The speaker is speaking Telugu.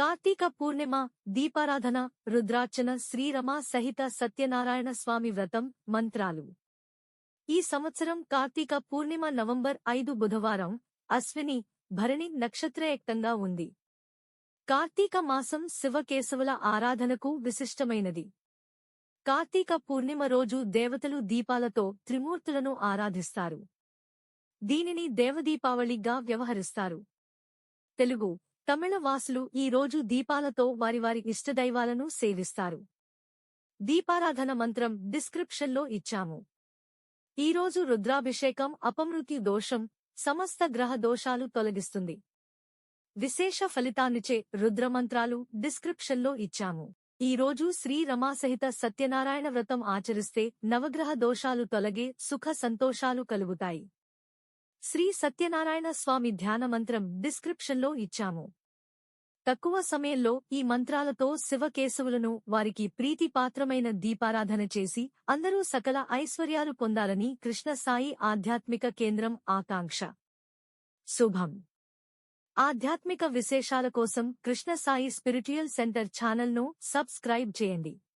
కార్తీక పూర్ణిమ దీపారాధన రుద్రార్చన శ్రీరమ సహిత సత్యనారాయణ స్వామి వ్రతం మంత్రాలు. ఈ సంవత్సరం కార్తీక పూర్ణిమ నవంబర్ ఐదు బుధవారం అశ్విని భరణి నక్షత్రయక్తంగా ఉంది. కార్తీక మాసం శివకేశవుల ఆరాధనకు విశిష్టమైనది. కార్తీక పూర్ణిమ రోజు దేవతలు దీపాలతో త్రిమూర్తులను ఆరాధిస్తారు. దీనిని దేవదీపావళిగా వ్యవహరిస్తారు. తెలుగు తమిళ వాసులు ఈ రోజు దీపాలతో వారి వారి ఇష్టదైవాలను సేవిస్తారు. దీపారాధన మంత్రం డిస్క్రిప్షన్లో ఇచ్చాము. ఈరోజు రుద్రాభిషేకం అపమృత్యు దోషం సమస్త గ్రహ దోషాలు తొలగిస్తుంది. విశేష ఫలితాన్నిచే రుద్రమంత్రాలు డిస్క్రిప్షన్లో ఇచ్చాము. ఈ రోజు శ్రీ రమాసహిత సత్యనారాయణ వ్రతం ఆచరిస్తే నవగ్రహ దోషాలు తొలగే సుఖ సంతోషాలు కలుగుతాయి. శ్రీ సత్యనారాయణ స్వామి ధ్యాన మంత్రం డిస్క్రిప్షన్లో ఇచ్చాము. తక్కువ సమయంలో ఈ మంత్రాలతో శివకేశవులను వారికి ప్రీతిపాత్రమైన దీపారాధన చేసి అందరూ సకల ఐశ్వర్యాలు పొందాలని కృష్ణసాయి ఆధ్యాత్మిక కేంద్రం ఆకాంక్ష. శుభం. ఆధ్యాత్మిక విశేషాల కోసం కృష్ణసాయి స్పిరిచువల్ సెంటర్ ఛానల్ను సబ్స్క్రైబ్ చేయండి.